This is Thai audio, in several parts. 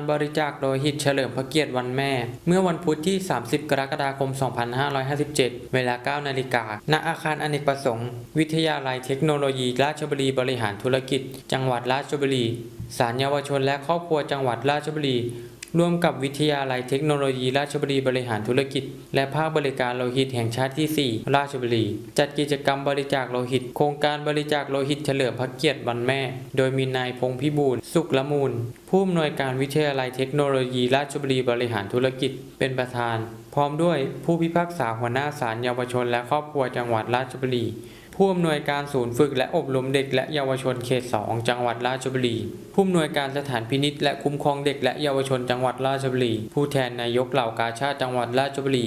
การบริจาคโลหิตเฉลิมพระเกียรติวันแม่ เมื่อวันพุธที่ 30 กรกฎาคม 2557 เวลา 9 นาฬิกา ณ อาคารอเนกประสงค์ วิทยาลัยเทคโนโลยี ราชบุรีบริหารธุรกิจ จังหวัดราชบุรี ศาลเยาวชนและครอบครัวจังหวัดราชบุรี ร่วมกับวิทยาลัยเทคโนโลยีราชบุรีบริหารธุรกิจ และภาคบริการโลหิตแห่งชาติที่ 4 ราชบุรี จัดกิจกรรมบริจาคโลหิต โครงการบริจาคโลหิตเฉลิมพระเกียรติวันแม่ โดยมีนายพงพิบูลสุขละมูล ผู้อำนวยการวิทยาลัยเทคโนโลยีราชบุรีบริหารธุรกิจ เป็นประธาน พร้อมด้วยผู้พิพากษาหัวหน้าศาลเยาวชน และครอบครัวจังหวัดราชบุรี ผู้อำนวยการศูนย์ฝึกและอบรมเด็กและเยาวชนเขต 2 จังหวัดราชบุรี ผู้อำนวยการสถานพินิษและคุ้มครองเด็กและเยาวชนจังหวัดราชบุรี ผู้แทนนายกเหล่ากาชาติจังหวัดราชบุรี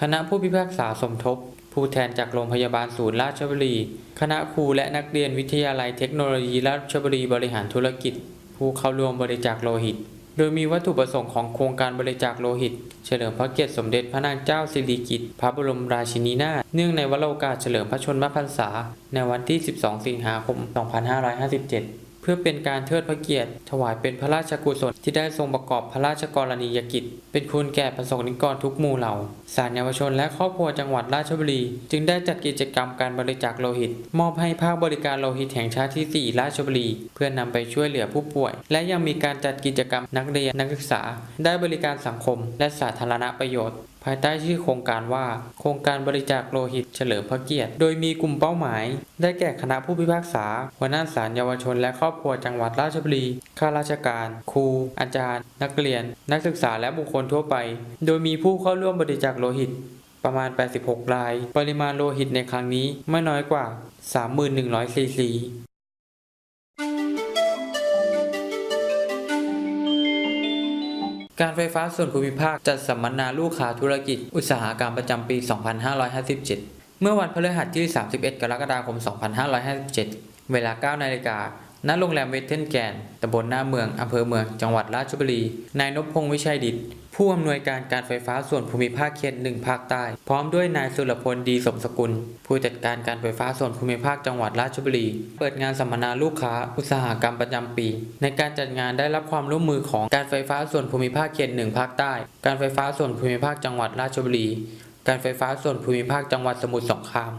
คณะผู้พิพากษาสมทบ ผู้แทนจากโรงพยาบาลศูนย์ราชบุรี คณะครูและนักเรียนวิทยาลัยเทคโนโลยีราชบุรีบริหารธุรกิจ ผู้เข้าร่วมบริจาคโลหิต โดยมีวัตถุประสงค์ของโครงการบริจาคโลหิต เฉลิมพระเกียรติสมเด็จพระนางเจ้าสิริกิติ์พระบรมราชินีนาถเนื่องในวโรกาสเฉลิมพระชนมพรรษา ในวันที่ 12 สิงหาคม 2557 พื่อเป็นการเทิดพระเกียรติ ถวายเป็นพระราชกุศลที่ได้ทรงประกอบพระราชกรณียกิจ เป็นคุณแก่ประสงค์นิกรทุกหมู่เหล่าศาลเยาวชนและครอบครัวจังหวัดราชบุรี จึงได้จัดกิจกรรมการบริจาคโลหิต มอบให้ภาคบริการโลหิตแห่งชาติที่ 4 ราชบุรี เพื่อนำไปช่วยเหลือผู้ป่วย และยังมีการจัดกิจกรรมนักเรียนนักศึกษา ได้บริการสังคม และสาธารณประโยชน์ ภายใต้ชื่อโครงการว่า โครงการบริจาคโลหิตเฉลิมพระเกียรติ โดยมีกลุ่มเป้าหมาย ได้แก่คณะผู้พิพากษาหัวหน้าศาลเยาวชนและครอบครัวจังหวัดราชบุรี ข้าราชการ ครู อาจารย์ นักเรียน นักศึกษาและบุคคลทั่วไป โดยมีผู้เข้าร่วมบริจาคโลหิต ประมาณ 86 ราย ปริมาณโลหิตในครั้งนี้ไม่น้อยกว่า 3100 ซีซี การไฟฟ้าส่วนภูมิภาคจัดสัมมนาลูกค้าธุรกิจ อุตสาหกรรมประจำปี 2557 เมื่อวันพฤหัสที่ 31 กรกฎาคม 2557 เวลา 9 นาฬิกา ณโรงแรมเวทเทนแกนตำบลหน้าเมืองอำเภอเมือง จังหวัดราชบุรี นายนพพงศ์วิชัยดิต ผู้อำนวยการการไฟฟ้าส่วนภูมิภาคเขตหนึ่งภาคใต้ พร้อมด้วยนายสุรพลดีสมสกุล ผู้จัดการการไฟฟ้าส่วนภูมิภาคจังหวัดราชบุรี เปิดงานสัมมนาลูกค้า อุตสาหกรรมประจำปี ในการจัดงานได้รับความร่วมมือของการไฟฟ้าส่วนภูมิภาคเขตหนึ่งภาคใต้ การไฟฟ้าส่วนภูมิภาคจังหวัดราชบุรี การไฟฟ้าส่วนภูมิภาคจังหวัดสมุทรสงคราม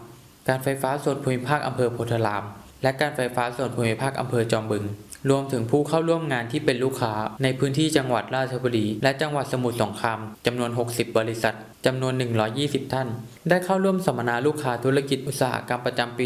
การไฟฟ้าส่วนภูมิภาคอำเภอโพธาราม และการไฟฟ้าส่วนภูมิภาคอำเภอจอมบึง รวมถึงผู้เข้าร่วมงานที่เป็นลูกค้า ในพื้นที่จังหวัดราชบุรี และจังหวัดสมุทรสงครามจำนวน 60 บริษัท จำนวน 120 ท่าน ได้เข้าร่วมสัมมนาลูกค้าธุรกิจอุตสาหกรรมประจำปี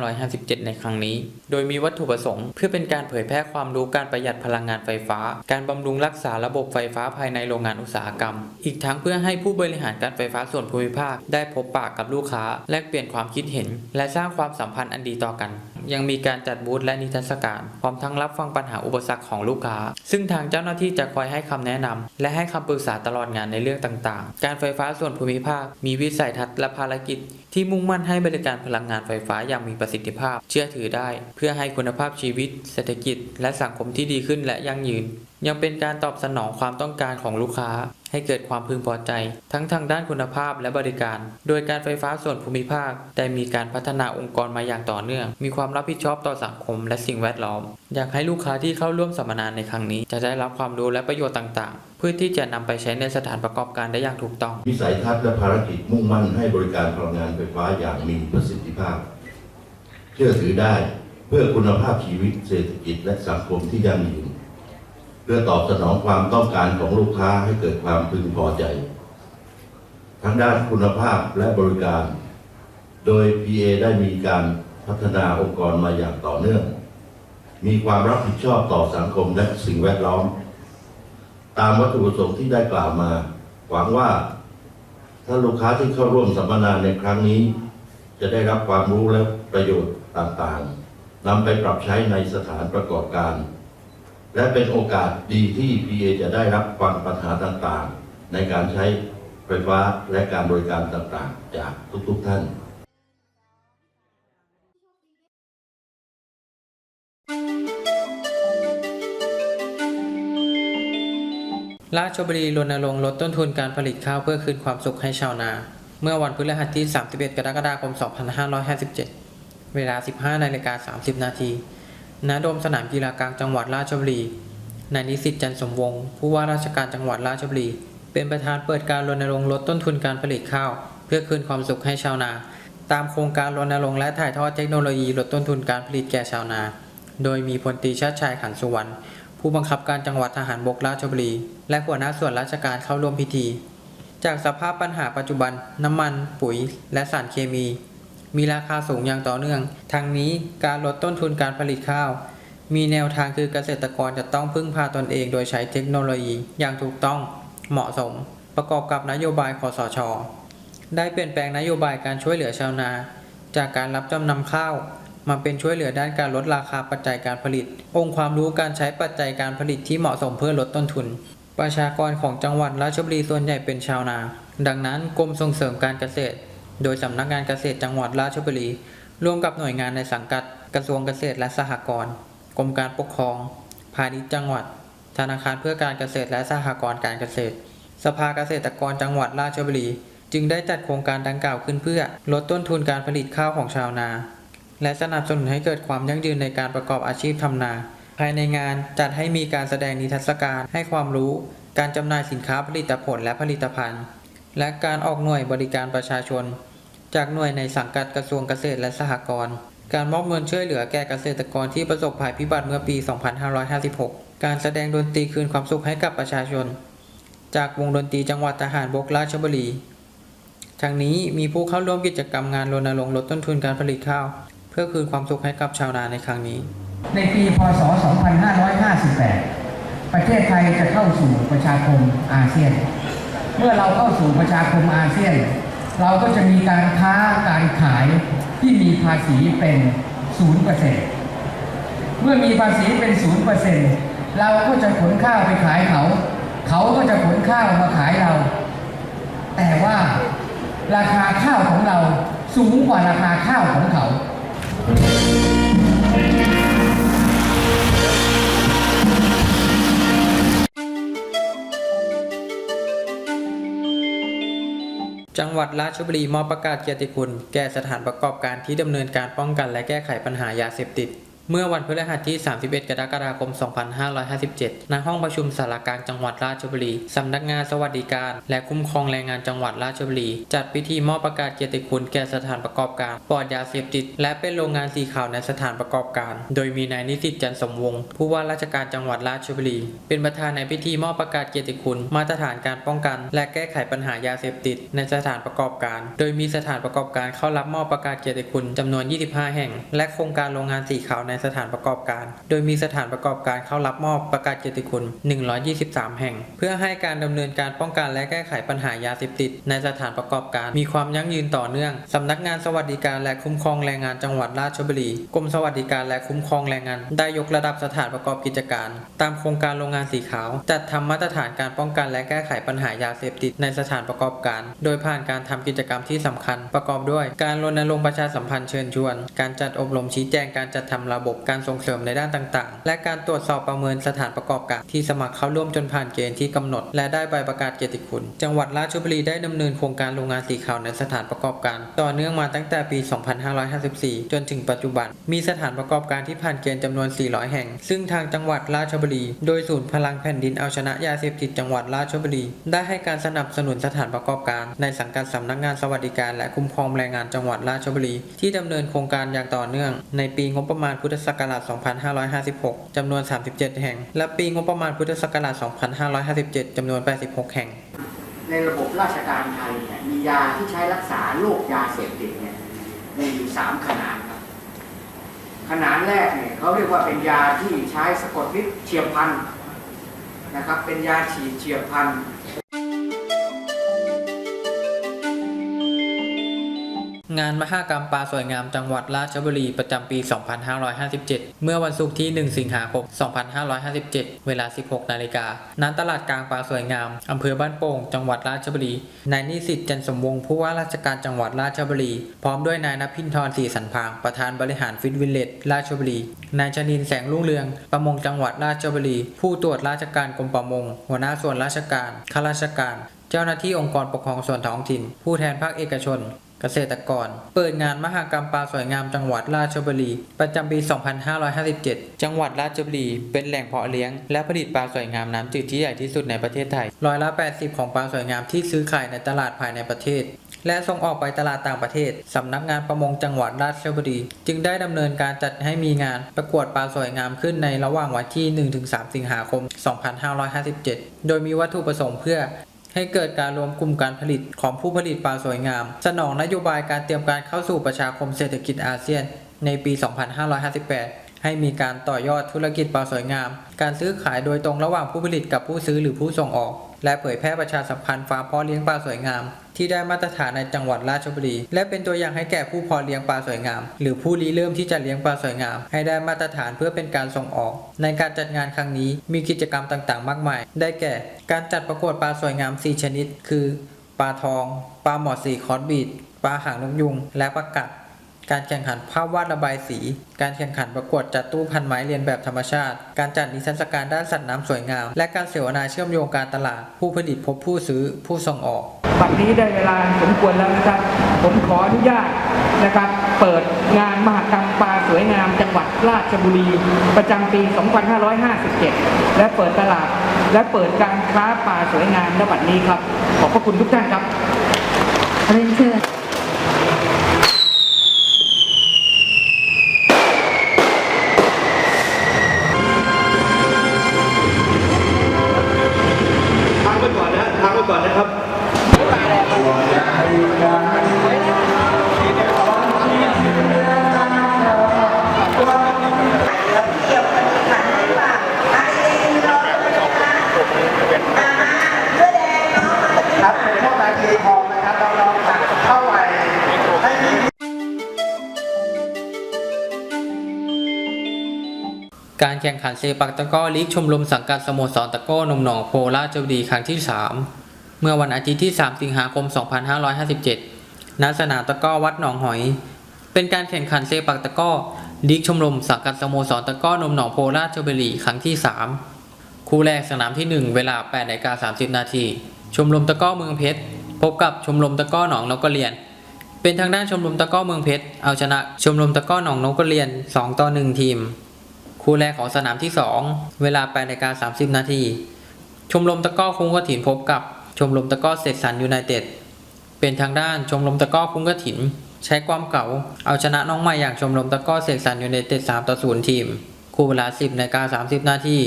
2557 ในครั้งนี้ โดยมีวัตถุประสงค์ เพื่อเป็นการเผยแพร่ความรู้การประหยัดพลังงานไฟฟ้า การบำรุงรักษาระบบไฟฟ้าภายในโรงงานอุตสาหกรรม อีกทั้งเพื่อให้ผู้บริหารการไฟฟ้าส่วนภูมิภาค ได้พบปะกับลูกค้า แลกเปลี่ยนความคิดเห็น และสร้างความสัมพันธ์อันดีต่อกัน ยังมีการจัดบูธและนิทรรศการ พร้อมทั้งรับฟังปัญหาอุปสรรคของลูกค้า ซึ่งทางเจ้าหน้าที่จะคอยให้คำแนะนำและให้คำปรึกษาตลอดงานในเรื่องต่าง ๆ การไฟฟ้าาส่วนภูมิภาค มีวิสัยทัศน์และภารกิจ ที่มุ่งมั่นให้บริการพลังงานไฟฟ้าอย่างมีประสิทธิภาพ เชื่อถือได้ เพื่อให้คุณภาพชีวิต เศรษฐกิจ และสังคมที่ดีขึ้นและยั่งยืน ยังเป็นการตอบสนองความต้องการของลูกค้า ให้เกิดความพึงพอใจ ทั้งทางด้านคุณภาพและบริการ โดยการไฟฟ้าส่วนภูมิภาค ได้มีการพัฒนาองค์กรมาอย่างต่อเนื่อง มีความรับผิดชอบต่อสังคมและสิ่งแวดล้อม อยากให้ลูกค้าที่เข้าร่วมสัมมนาในครั้งนี้ จะได้รับความรู้และประโยชน์ต่าง ๆ เพื่อที่จะนำไปใช้ในสถานประกอบการได้อย่างถูกต้องวิสัยทัศน์และภารกิจมุ่งมั่นให้บริการพลังงานไฟฟ้าอย่างมีประสิทธิภาพ เชื่อถือได้เพื่อคุณภาพชีวิตเศรษฐกิจและสังคมที่ยั่งยืน เพื่อตอบสนองความต้องการของลูกค้าให้เกิดความพึงพอใจ ทั้งด้านคุณภาพและบริการ โดย PA ได้มีการพัฒนาองค์กรมาอย่างต่อเนื่อง มีความรับผิดชอบต่อสังคมและสิ่งแวดล้อม ตามวัตถุประสงค์ที่ได้กล่าวมา หวังว่า ถ้าลูกค้าที่เข้าร่วมสัมมนาในครั้งนี้ จะได้รับความรู้และประโยชน์ต่างๆนำไปปรับใช้ในสถานประกอบการ และเป็นโอกาสดีที่ PA จะได้รับฟังปัญหาต่างๆ ในการใช้ไฟฟ้าและการบริการต่างๆ จากทุกๆท่านราชบุรีรณรงค์ลดต้นทุนการผลิตข้าวเพื่อคืนความสุขให้ชาวนา เมื่อวันพฤหัสที่ 31 กรกฎาคม 2557 เวลา 15นาฬิกา30 นาที ณโดมสนามกีฬากลางจังหวัดราชบุรี นายนิสิตจันสมวงศ์ผู้ว่าราชการจังหวัดราชบุรี เป็นประธานเปิดการรณรงค์ลดต้นทุนการผลิตข้าว เพื่อคืนความสุขให้ชาวนา ตามโครงการรณรงค์และถ่ายทอดเทคโนโลยีลดต้นทุนการผลิตแก่ชาวนา โดยมีพลตรีชาติชายขันสุวรรณผู้บังคับการจังหวัดทหารบกราชบุรี และหัวหน้าส่วนราชการเข้าร่วมพิธี จากสภาพปัญหาปัจจุบัน น้ำมัน ปุ๋ย และสารเคมี มีราคาสูงอย่างต่อเนื่อง ทั้งนี้การลดต้นทุนการผลิตข้าว มีแนวทางคือเกษตรกรจะต้องพึ่งพาตนเองโดยใช้เทคโนโลยีอย่างถูกต้องเหมาะสม ประกอบกับนโยบายคอสช ได้เปลี่ยนแปลงนโยบายการช่วยเหลือชาวนา จากการรับจำนำข้าวมาเป็นช่วยเหลือด้านการลดราคาปัจจัยการผลิต องค์ความรู้การใช้ปัจจัยการผลิตที่เหมาะสมเพื่อลดต้นทุน ประชากรของจังหวัดราชบุรีส่วนใหญ่เป็นชาวนา ดังนั้นกรมส่งเสริมการเกษตร โดยสำนักงานเกษตรจังหวัดราชบุรี ร่วมกับหน่วยงานในสังกัดกระทรวงเกษตรและสหกรณ์กรมการปกครอง พาณิชย์จังหวัด ธนาคารเพื่อการเกษตรและสหกรณ์การเกษตร สภาเกษตรกรจังหวัดราชบุรี จึงได้จัดโครงการดังกล่าวขึ้นเพื่อลดต้นทุนการผลิตข้าวของชาวนา และสนับสนุนให้เกิดความยั่งยืนในการประกอบอาชีพทำนา ภายในงานจัดให้มีการแสดงนิทรรศการให้ความรู้ การจำหน่ายสินค้าผลิตผลและผลิตภัณฑ์ และการออกหน่วยบริการประชาชน จากหน่วยในสังกัดกระทรวงเกษตรและสหกรณ์การมอบเงินช่วยเหลือแก่เกษตรกรที่ประสบภัยพิบัติเมื่อปี 2556 การแสดงดนตรีคืนความสุขให้กับประชาชน จากวงดนตรีจังหวัดทหารบกราชบุรี ทั้งนี้มีผู้เข้าร่วมกิจกรรมงานรณรงค์ลดต้นทุนการผลิตข้าว เพื่อคืนความสุขให้กับชาวนาในครั้งนี้ ในปี พศ 2558 ประเทศไทยจะเข้าสู่ประชาคมอาเซียน เมื่อเราเข้าสู่ประชาคมอาเซียน เราก็จะมีการค้าการขายที่มีภาษีเป็น0%เปอร์เซ็นเมื่อมีภาษีเป็น0%เราก็จะขนข้าวไปขายเขา เขาก็จะขนข้าวมาขายเรา แต่ว่าราคาข้าวของเราสูงกว่าราคาข้าวของเขา จังหวัดราชบุรีมอบประกาศเกียรติคุณ แก่สถานประกอบการที่ดำเนินการป้องกันและแก้ไขปัญหายาเสพติด เมื่อวันพฤหัสที่ 31 กรกฎาคม 2557 ณ ห้องประชุมสารกลางจังหวัดราชบุรี สำนักงานสวัสดิการ และคุ้มครองแรงงานจังหวัดราชบุรี จัดพิธีมอบประกาศเกียรติคุณแก่สถานประกอบการปลอดยาเสพติด และเป็นโรงงานสีขาวในสถานประกอบการ โดยมีนายนิสิตจันทร์สมวงศ์ผู้ว่าราชการจังหวัดราชบุรี เป็นประธานในพิธีมอบประกาศเกียรติคุณ มาตรฐานการป้องกัน และแก้ไขปัญหายาเสพติด ในสถานประกอบการ โดยมีสถานประกอบการเข้ารับมอบประกาศเกียรติคุณจำนวน 25 แห่ง และโครงการโรงงานสีขาวในสถานประกอบการ โดยมีสถานประกอบการเข้ารับมอบประกาศเกียรติคุณ 123 แห่ง เพื่อให้การดำเนินการป้องกันและแก้ไขปัญหายาเสพติด ในสถานประกอบการ มีความยั่งยืนต่อเนื่องสำนักงานสวัสดิการและคุ้มครองแรงงานจังหวัดราชบุรีกรมสวัสดิการและคุ้มครองแรงงาน ได้ยกระดับสถานประกอบกิจการ ตามโครงการโรงงานสีขาว จัดทำมาตรฐานการป้องกันและแก้ไขปัญหายาเสพติดในสถานประกอบการ โดยผ่านการทำกิจกรรมที่สำคัญ ประกอบด้วย การรณรงค์ประชาสัมพันธ์เชิญชวน การจัดอบรมชี้แจงการจัดทำระบบการส่งเสริมในด้านต่างๆ และการตรวจสอบประเมินสถานประกอบการที่สมัครเข้าร่วมจนผ่านเกณฑ์ที่กำหนด และได้ใบประกาศเกียรติคุณ จังหวัดราชบุรีได้ดำเนินโครงการโรงงานสีขาวในสถานประกอบการ ต่อเนื่องมาตั้งแต่ปี 2554 จนถึงปัจจุบัน มีสถานประกอบการที่ผ่านเกณฑ์จำนวน 400 แห่ง ซึ่งทางจังหวัดราชบุรี โดยศูนย์พลังแผ่นดินเอาชนะยาเสพติดจังหวัดราชบุรี ได้ให้การสนับสนุนสถานประกอบการในสังกัดสำนักงานสวัสดิการ และคุ้มครองแรงงานจังหวัดราชบุรี ที่ดำเนินโครงการอย่างต่อเนื่อง ในปีงบประมาณพุทธธศักราช 2556 จำนวน 37 แห่ง และปีงบประมาณพุทธศักราช 2557 จำนวน 86 แห่ง ในระบบราชการไทยเนี่ยมียาที่ใช้รักษาโรคยาเสพติดเนี่ยมีอยู่สามขนาดครับ ขนาดแรกเนี่ยเขาเรียกว่าเป็นยาที่ใช้สะกดวิทย์เฉียบพลันนะครับ เป็นยาฉีดเฉียบพลัน งานมหกรรมปลาสวยงามจังหวัดราชบุรีประจำปี 2557 เมื่อวันศุกร์ที่ 1 สิงหาคม 2557 เวลา 16 นาฬิกาณตลาดกลางปลาสวยงามอำเภอบ้านโป่ง จังหวัดราชบุรี นายนิสิตจันสมวงศ์ผู้ว่าราชการจังหวัดราชบุรี พร้อมด้วยนายนภินทร์ศรีสันพาง ประธานบริหารฟิตวิลเลจราชบุรี นายชนินแสงรุ่งเรือง ประมงจังหวัดราชบุรี ผู้ตรวจราชการกรมประมง หัวหน้าส่วนราชการ ข้าราชการ เจ้าหน้าที่องค์กรปกครองส่วนท้องถิ่น ผู้แทนภาคเอกชน เกษตรกร เปิดงานมหกรรมปลาสวยงามจังหวัดราชบุรี ประจำปี 2557 จังหวัดราชบุรี เป็นแหล่งเพาะเลี้ยง และผลิตปลาสวยงามน้ำจืดที่ใหญ่ที่สุดในประเทศไทย ร้อยละ 80 ของปลาสวยงามที่ซื้อขายในตลาดภายในประเทศ และส่งออกไปตลาดต่างประเทศ สำนักงานประมงจังหวัดราชบุรี จึงได้ดำเนินการจัดให้มีงานประกวดปลาสวยงามขึ้นในระหว่างวันที่ 1-3 สิงหาคม 2557 โดยมีวัตถุประสงค์เพื่อ ให้เกิดการรวมกลุ่มการผลิตของผู้ผลิตปลาสวยงาม สนองนโยบายการเตรียมการเข้าสู่ประชาคมเศรษฐกิจอาเซียน ในปี 2558ให้มีการต่อยอดธุรกิจปลาสวยงาม การซื้อขายโดยตรงระหว่างผู้ผลิตกับผู้ซื้อหรือผู้ส่งออก และเผยแพร่ประชาสัมพันธ์ฟาร์มเพาะเลี้ยงปลาสวยงาม ที่ได้มาตรฐานในจังหวัดราชบุรี และเป็นตัวอย่างให้แก่ผู้พอเลี้ยงปลาสวยงาม หรือผู้ริเริ่มที่จะเลี้ยงปลาสวยงาม ให้ได้มาตรฐานเพื่อเป็นการส่งออก ในการจัดงานครั้งนี้มีกิจกรรมต่างๆ มากมาย ได้แก่ การจัดประกวดปลาสวยงาม 4 ชนิด คือ ปลาทอง ปลาหมอดสีคอสบีดปลาหางนกยุง และปลากัด การแข่งขันภาพวาดระบายสี การแข่งขันประกวดจัดตู้พันไม้เรียนแบบธรรมชาติ การจัดนิทรรศการด้านสัตว์น้ำสวยงาม และการเสวนาเชื่อมโยงการตลาด ผู้ผลิตพบผู้ซื้อผู้ส่งออกบัดนี้ได้เวลาสมควรแล้วนะครับ ผมขออนุญาตนะครับ เปิดงานมหกรรมปลาสวยงามจังหวัดราชบุรี ประจำปี 2557 และเปิดตลาด และเปิดการค้าปลาสวยงามณบัดนี้ครับ ขอบพระคุณทุกท่านครับเรียนเชิญ ข่งขันเซปักตะก้อลีกชมรมสังกัดสโมสรตะก้อนมหนองโพราชบุรีครั้งที่ 3 เมื่อวันอาทิตย์ที่ 3 สิงหาคม 2557 ณ สนามตะก้อวัดหนองหอย เป็นการแข่งขันเซปักตะก้อลีกชมรมสังกัดสโมสรตะก้อนมหนองโพราชบุรีครั้งที่ 3 คู่แรกสนามที่ 1 เวลา8นาฬิกา30 นาที ชมรมตะก้อเมืองเพชร พบกับชมรมตะก้อหนองนกกระเรียนเป็นทางด้านชมรมตะก้อเมืองเพชร เอาชนะชมรมตะก้อหนองนกกระเรียน 2 ต่อ 1 ทีม คู่แรกของสนามที่ 2 เวลา8นาฬิกา30 นาที ชมรมตะก้อคุ้งกระถินพบกับชมรมตะก้อเสกสรรยูไนเต็ด เป็นทางด้านชมรมตะก้อคุ้งกระถิน ใช้ความเก่า เอาชนะน้องใหม่อย่างชมรมตะก้อเสกสรรยูไนเต็ด3ต่อ0ทีม คู่เวลา 10นาฬิกา30 นาที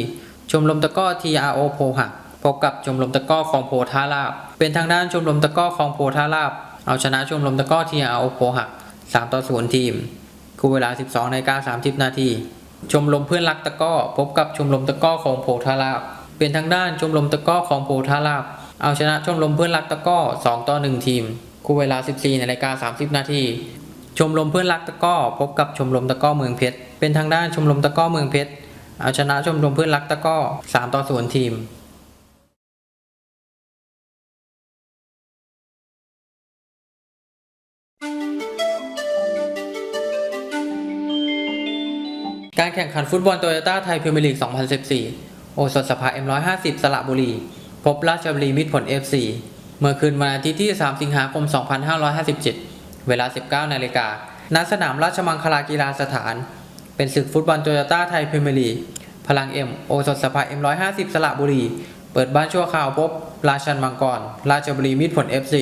ชมรมตะก้อ TRO โพหักพบกับชมรมตะก้อคลองโพท่าลาบ เป็นทางด้านชมรมตะก้อคลองโพท่าลาบ เอาชนะชมรมตะก้อ TRO โพหัก3ต่อ0ทีม คู่เวลา 12นาฬิกา30 นาที ชมรมเพื่อนรักตะก้อ พบกับชมรมตะก้อของโพธาราบเป็นทางด้านชมรมตะก้อของโพธาราบเอาชนะชมรมเพื่อนรักตะก้อ 2 ต่อ 1 ทีม คู่เวลา 14นาฬิกา30 นาที ชมรมเพื่อนรักตะก้อ พบกับชมรมตะก้อเมืองเพชร เป็นทางด้านชมรมตะก้อเมืองเพชร เอาชนะชมรมเพื่อนรักตะก้อ 3 ต่อ 0 ทีม การแข่งขันฟุตบอลโตโยต้าไทยพรีเมียร์ลีก 2014 โอสถสภา M150 สระบุรี พบราชบุรีมิตรผล FC เมื่อคืนวันอาทิตย์ที่ 3 สิงหาคม 2557 เวลา 19 นาฬิกา ณ สนามราชมังคลากีฬาสถาน เป็นศึกฟุตบอลโตโยต้าไทยพรีเมียร์ลีก พลังเอ็มโอสถสภา M150 สระบุรี เปิดบ้านชั่วคราวพบ ราชันมังกร ราชบุรีมิตรผล FC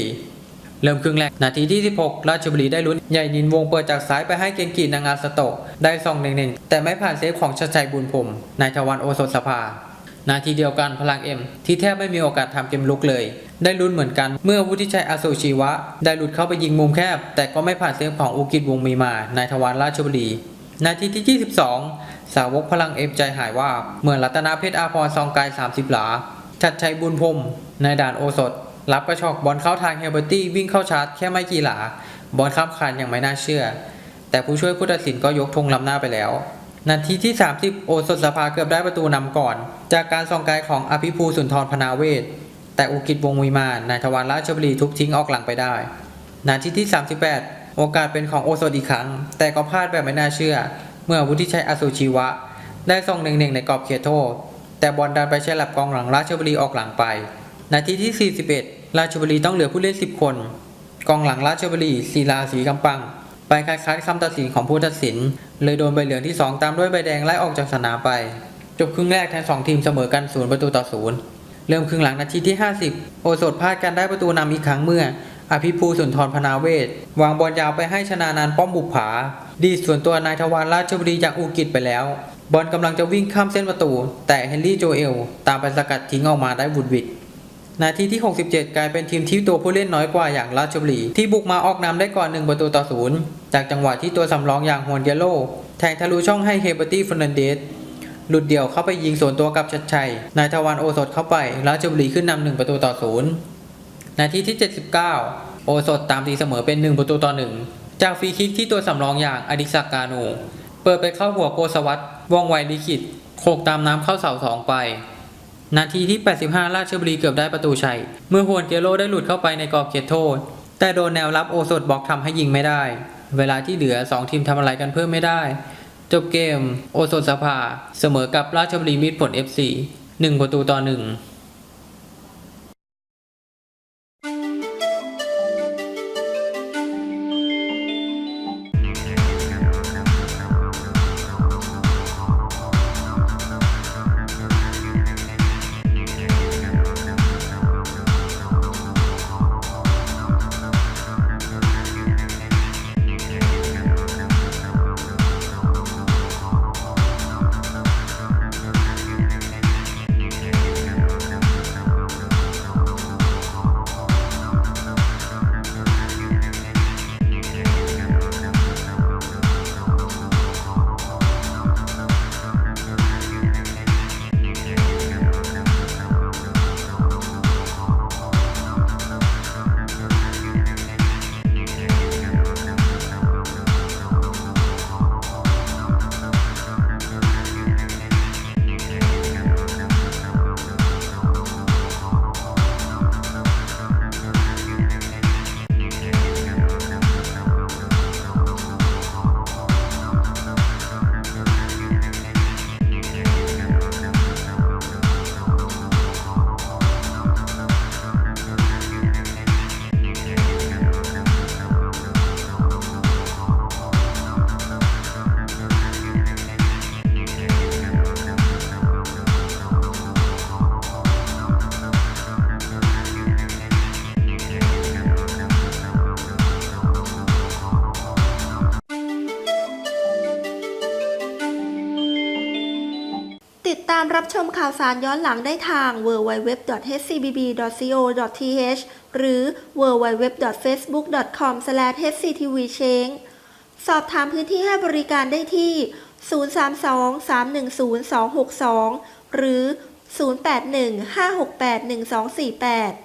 เริ่มครึ่งแรก นาทีที่ 16 ราชบุรีได้ลุ้น ใหญ่นินวงเปิดจากซ้ายไปให้เกงกีนางาสโตะได้ซองเน่งๆแต่ไม่ผ่านเซฟของชัดชัยบุญพรมนายทวันโอสถสภา นาทีเดียวกันพลังเอ็มที่แทบไม่มีโอกาสทำเกมลุกเลย ได้ลุ้นเหมือนกัน เมื่อวุฒิชัยอโซชีวะ ได้หลุดเข้าไปยิงมุมแคบ แต่ก็ไม่ผ่านเซฟของอุกิจวงมีมานายทวันราชบุรี นาทีที่ 22 สาวกพลังเอ็มใจหายว่าเหมื่อรัตนาเพชรอาพรซองไกล30 หลาชัดชัยบุญพรมในด่านโอสถ รับกระชอกบอลเข้าทางเฮลเบอร์ตี้วิ่งเข้าชาร์จแค่ไม่กี่หลา บอลข้ามคานอย่างไม่น่าเชื่อ แต่ผู้ช่วยผู้ตัดสินก็ยกธงล้ำหน้าไปแล้ว นาทีที่ 30 โอสถสภาเกือบได้ประตูนำก่อน จากการส่องไกลของอภิภูสุนทรพนาเวศแต่อุกิจวงวิมานนายทวารราชบุรีทุบทิ้งออกหลังไปได้ นาทีที่ 38 โอกาสเป็นของโอสถอีกครั้ง แต่ก็พลาดแบบไม่น่าเชื่อ เมื่อวุฒิชัยอสุชีวะ ได้ส่งหนึ่งในกรอบเขตโทษ แต่บอลดันไปแช่หลับกองหลังราชบุรีออกหลังไป นาทีที่ 41 ราชบุรีต้องเหลือผู้เล่น 10 คน กองหลังราชบุรีศิลาสีกำปัง ไปคล้ายๆคำตัดสินของผู้ตัดสิน เลยโดนใบเหลืองที่ 2 ตามด้วยใบแดงไล่ออกจากสนามไป จบครึ่งแรกทั้งสองทีมเสมอกันศูนย์ประตูต่อศูนย์เริ่มครึ่งหลังนาทีที่ 50 โอสถพลาดการได้ประตูนำอีกครั้งเมื่อ อภิภูสุนทรพนาเวศวางบอลยาวไปให้ชนานานป้อมบุกผา ดีส่วนตัวนายทวารราชบุรีจากอูกิจไปแล้ว บอลกำลังจะวิ่งข้ามเส้นประตู แต่เฮนรี่โจเอล ตามไปสกัดทิ้งออกมาได้บุดวิด นาทีที่ 67 กลายเป็นทีมที่ตัวผู้เล่นน้อยกว่าอย่างราชบุรี ที่บุกมาออกนำได้ก่อนหนึ่งประตูต่อศูนย์จากจังหวะที่ตัวสำรองอย่างฮวนเยโลแทงทะลุช่องให้เฮเบอร์ตี้ฟ r นันเดสหลุดเดี่ยวเข้าไปยิงสวนตัวกับชัดชัย นายทวารโอสถเข้าไปราชบุรีขึ้นนำหนึ่งประตูต่อศูนย์นาทีที่ 79 โอสถตามตีเสมอเป็น 1 ประตูต่อหนึ่งจากฟรีคิกที่ตัวสำรองอย่างอดิศักกานู เปิดไปเข้าหัวโกสวัตว่องไวลิขิตโขกตามน้ำเข้าเสาสองไป นาทีที่ 85 ราชบุรีเกือบได้ประตูชัย เมื่อฮวนเกโรได้หลุดเข้าไปในกรอบเขตโทษ แต่โดนแนวรับโอสดบล็อกทำให้ยิงไม่ได้ เวลาที่เหลือ 2 ทีมทำอะไรกันเพิ่มไม่ได้ จบเกม โอสดสภา เสมอกับราชบุรีมิตรผล FC 1 ประตูต่อ 1ามรับชมข่าวสารย้อนหลังได้ทาง www.hcbb.co.th หรือ www.facebook.com/hctvcheng สอบถามพื้นที่ให้บริการได้ที่ 032 310 262 หรือ 081 568 1248